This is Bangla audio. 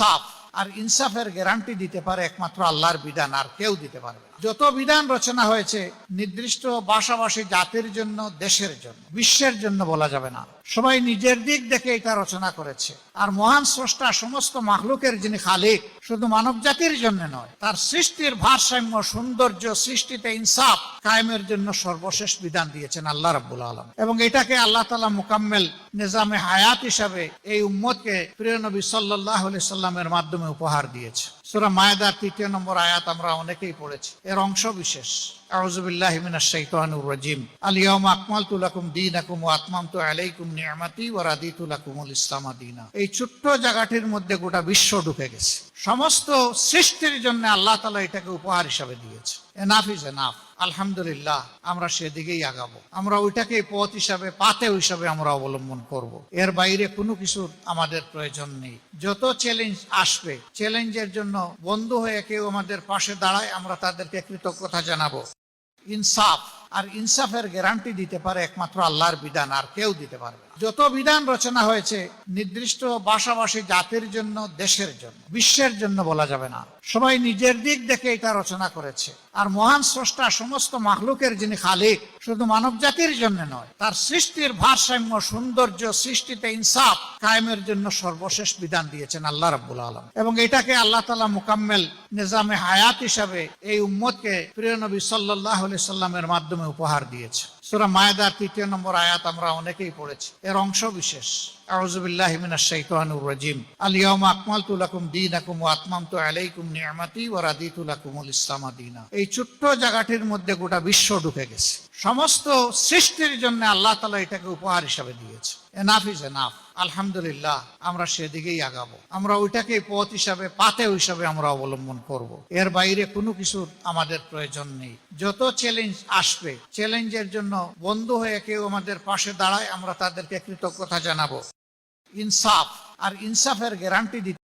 ইনসাফ। আর ইনসাফের গ্যারান্টি দিতে পারে একমাত্র আল্লাহর বিধান, আর কেউ দিতে পারবে যত বিধান রচনা হয়েছে, নির্দিষ্ট ভাষাভাষী জাতির জন্য, দেশের জন্য, বিশ্বের জন্য বলা যাবে না। সবাই নিজের দিক দেখে এটা রচনা করেছে। আর মহান স্রষ্টা, সমস্ত মাহলুকের যিনি খালিক, শুধু মানব জাতির জন্য নয়, তার সৃষ্টির ভারসাম্য, সৌন্দর্য, সৃষ্টিতে ইনসাফ কায়েমের জন্য সর্বশেষ বিধান দিয়েছেন আল্লাহ রাব্বুল আলম এবং এটাকে আল্লাহ তালা মুকাম্মেল নিজামে হায়াত হিসাবে এই উম্মতকে প্রিয় নবী সাল্লাহ সাল্লামের মাধ্যমে উপহার দিয়েছে। সুরা মায়দার তৃতীয় নম্বর আয়াত আমরা অনেকেই পড়েছি। এর অংশ বিশেষ। আতমামতু আলাইকুম নি'মাতি ওয়া রাদিতু লাকুমুল ইসলাম এই ছোট্ট জায়গাটির মধ্যে গোটা বিশ্ব ঢুকে গেছে। সমস্ত সৃষ্টির জন্য আল্লাহ তাআলা এটাকে উপহার হিসাবে দিয়েছে। এনাফ ইজ এনাফ আলহামদুলিল্লাহ, আমরা সেদিকেই আগাবো। আমরা ওইটাকে পথ হিসাবে পাতে হিসাবে আমরা অবলম্বন করব। এর বাইরে কোনো কিছুর আমাদের প্রয়োজন নেই। যত চ্যালেঞ্জ আসবে চ্যালেঞ্জের জন্য বন্ধু হয়ে কেউ আমাদের পাশে দাঁড়ায়, আমরা তাদেরকে কৃতজ্ঞতা জানাব। ইনসাফ আর ইনসাফের গ্যারান্টি দিতে পারে একমাত্র আল্লাহর বিধান, আর কেউ দিতে পারবে যত বিধান রচনা হয়েছে, নির্দিষ্ট ভাষাভাষী জাতির জন্য, দেশের জন্য, বিশ্বের জন্য বলা যাবে না। সবাই নিজের দিক দেখে এটা রচনা করেছে। আর মহান স্রষ্টা সমস্ত মাহলুকের যিনি খালিক, শুধু মানব জাতির জন্য নয়, তার সৃষ্টির ভারসাম্য, সৌন্দর্য, সৃষ্টিতে ইনসাফ কায়েমের জন্য সর্বশেষ বিধান দিয়েছেন আল্লাহ রাব্বুল আলম এবং এটাকে আল্লাহ তালা মোকাম্মেল নিজামে হায়াত হিসাবে এই উম্মতকে প্রিয় নবী সাল্লাহ সাল্লামের মাধ্যমে উপহার দিয়েছে। সুরা মায়দার তৃতীয় নম্বর আয়াত আমরা অনেকেই পড়েছি। এর অংশ বিশেষ। আউজুবিল্লাহ রাজিম। আলাইকুম ইসলাম দীনা। এই ছোট্ট জায়গাটির মধ্যে গোটা বিশ্ব ঢুকে গেছে। সমস্ত সৃষ্টির জন্য আল্লাহ তাআলা এটাকে উপহার হিসাবে দিয়েছে। এনাফ ইজ এনাফ আলহামদুলিল্লাহ আমরা সেদিকেই আগাবো। আমরা ওইটাকে পথ হিসাবে পাতে হিসাবে আমরা অবলম্বন করব। এর বাইরে কোনো কিছুর আমাদের প্রয়োজন নেই। যত চ্যালেঞ্জ আসবে চ্যালেঞ্জের জন্য বন্ধু হয়ে কেউ আমাদের পাশে দাঁড়ায়, আমরা তাদেরকে কৃতজ্ঞতা জানাব। ইনসাফ, আর ইনসাফের গ্যারান্টি দিতে